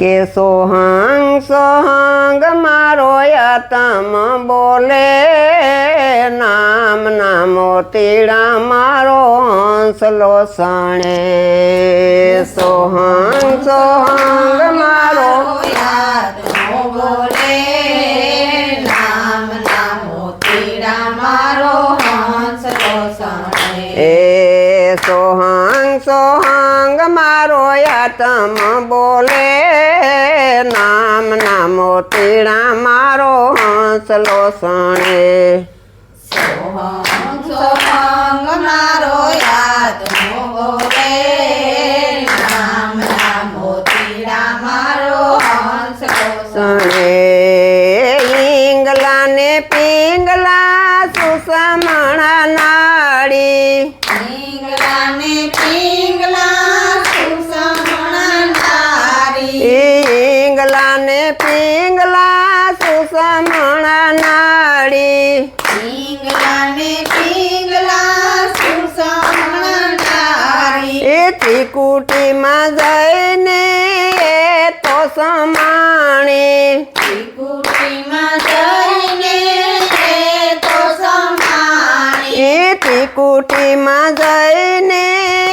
કે સોહંગ સોહંગ મારો યતમ બોલે, નામ નામો તીડા મારો હંસલો સણે. સોહંગ સોહંગ મારો બોલે નામ નામો તીડા મારો હંસલો મારો યતમ બોલે તીડા મારો હંસલો સણે. મારો યાદ ને પિંગલા સુસમણા નાડી પિંગલા ને પિંગલા સુસમણા નાડી એ ત્રિકુટીમાં જઈને એ તો સમાણી. ત્રિકુટીમાં જઈને એ તો સમાણી. એ ત્રિકુટીમાં જઈને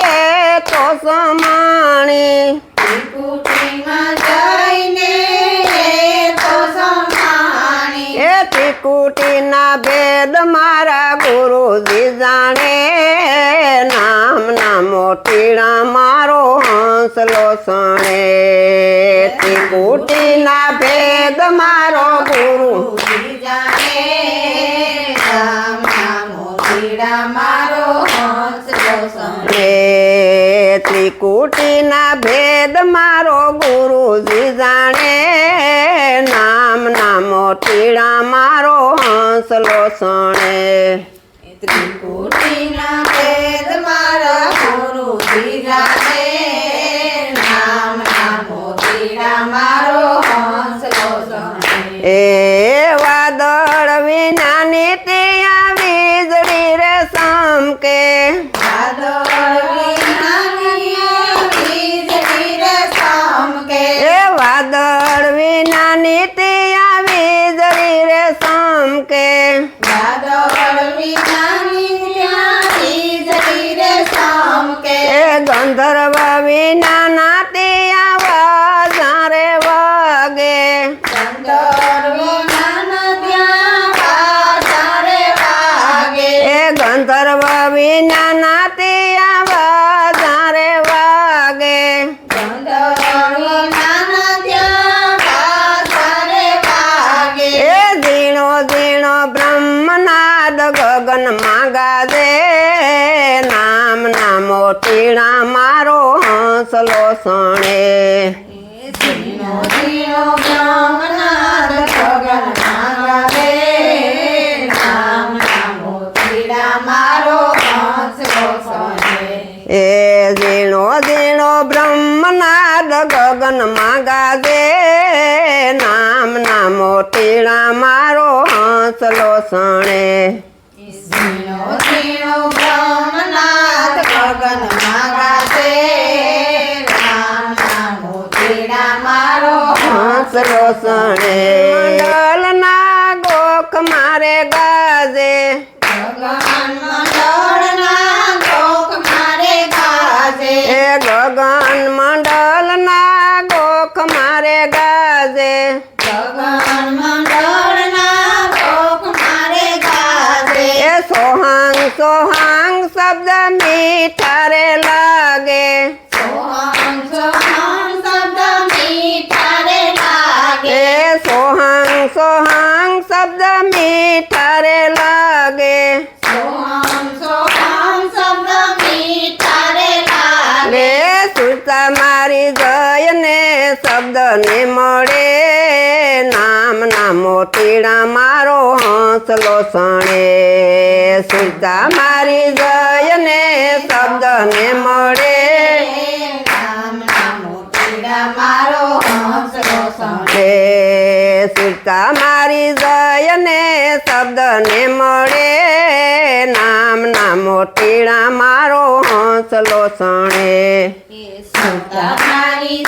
એ તો સમાણી ત્રિકુટીમાં જઈને એ તો સમાણી એ ત્રિકુટીના ભેદ મારા ગુરુજી જાણે. નામ નામો ટીણા મારો હંસલો સણે. ત્રિકુટીના ભેદ મારો ગુરુ ત્રિકુટીના ભેદ મારો ગુરુજી જાણે. નામ નામો ટીણા મારો હંસલો સણે ત્રિકુટીના વેદ મારા ગુરુજી જાણે નામ નામો પીડા મારો હંસલો સણે એ વાદળ વિનાની ત્યાં વીજળી રે સમકે વાદળ વિનાની વીજળી રે ચમકે. એ વાદળ વિનાની ત્યાં વીજળી રે સમકે વાદળ વિનાની ત્યાં વીજળી રે ચમકે. એ ગંધર્વ વિનાના પીડા મારો હંસલો સણે. એ ઝીણો ઝીણો બ્રહ્મનાદ ગગન માગાજે નામ નામો ટીણા મારો હંસલો સણે ઝીણો ઝીણો બ્રહ્મનાદ ગગનમાં ગાવે. રામ નામો પીડા મારો હંસલો સણે મંડલના ગોખ મારે ગાજે ભગવાન મંડળના सोहांग शब्द मीठरे लागे। सोहांग सोहांग शब्द मीठरे लागे। सोहांग सोहांग शब्द मीठरे लागे। सोहांग सोहांग शब्द मीठरे लागे। सुता मारी गयने शब्द ने मोड़े નામો મારો હંસલો સણે સુરતા મારી જયને શબ્દ ને મળે પીડા મારો જયને શબ્દ ને મળે નામ નામો તીડા મારો હંસલો સણે સુતા મારી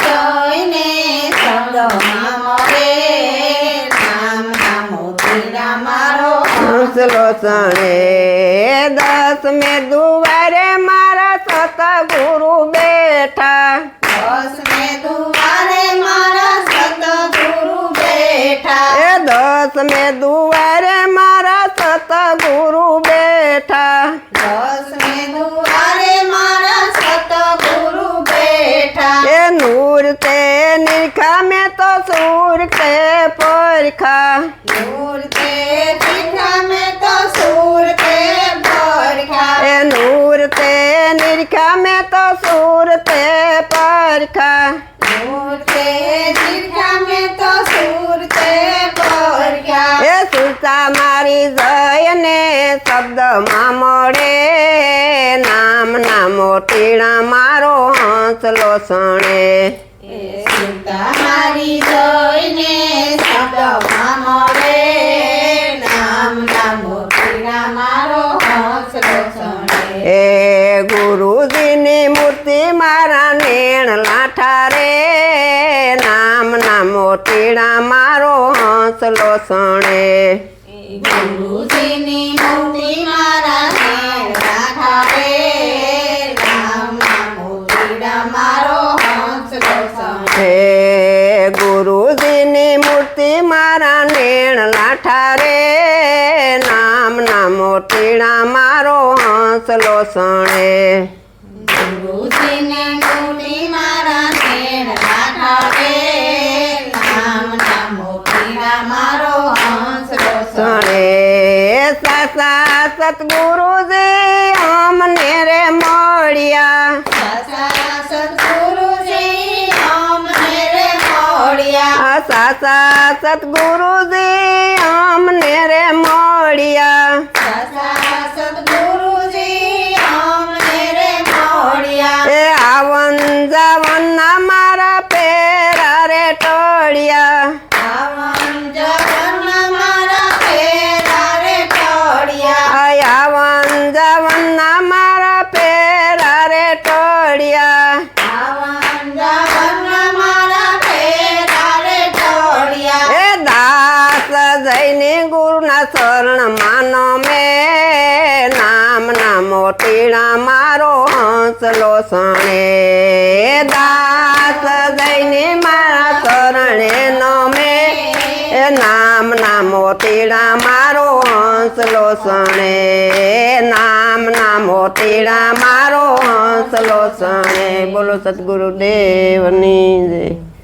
જોઈને હંસલો સણે દસ મે દુવારે મારા સતગુરુ બેઠા દસ ને દુવારે મારા સતગુરુ બેઠા એ દસ મે દુવારે મારા સતગુરુ બેઠા દસ ને દુવારે મારા સતગુરુ બેઠા એ નૂર તે નિરખા મેં તો સૂર તે પરખા નૂર તે દીઠા મેં તો સૂર તે બરખા એ નૂર તે નિરખા મેં તો સૂર તે પરખા નૂર તે દીઠા મેં તો સૂર તે બરખા એ સુરતા મારી જયને શબ્દમાં મળે નામ ના મોટીણા મારો હંસલો સણે એ સીતા મારી જોઈને શબ્દમાં મળે નામ ના મોતીના મારો હંસલો સણે એ ગુરુજીની મૂર્તિ મારા નેણ લાઠા રે. નામ ના મોટીણા મારો હંસલો સણે ગુરુજીની મૂર્તિ મારા નેણ લાઠા રે. નામ ના મોતીના મારો હંસલો સણે ગુરુજીની મૂર્તિ મારા નેણ લાઠા રે. નામ ના મોટીણા મારો હંસલો સણે ગુરુજીની મૂર્તિ મારા નેણ રાખા રે નામ ના મોતીના મારો હંસલો સણે સણે સાસા સતગુરુજી અમને રે મળ્યા સાસા સદ્ગુરુજી અમને રે મળ્યા આ સાસા સતગુરુજી અમને રે મળ્યા ગુરુના શરણ માનો મે નામ ના મોટીણા મારો હંસલો સણે દાસ જઈને મારા શરણે નો મે એ નામ ના મોતીડા મારો હંસલો સણે નામ ના મોતીડા મારો હંસલો સણે બોલો સદગુરુદેવની જય.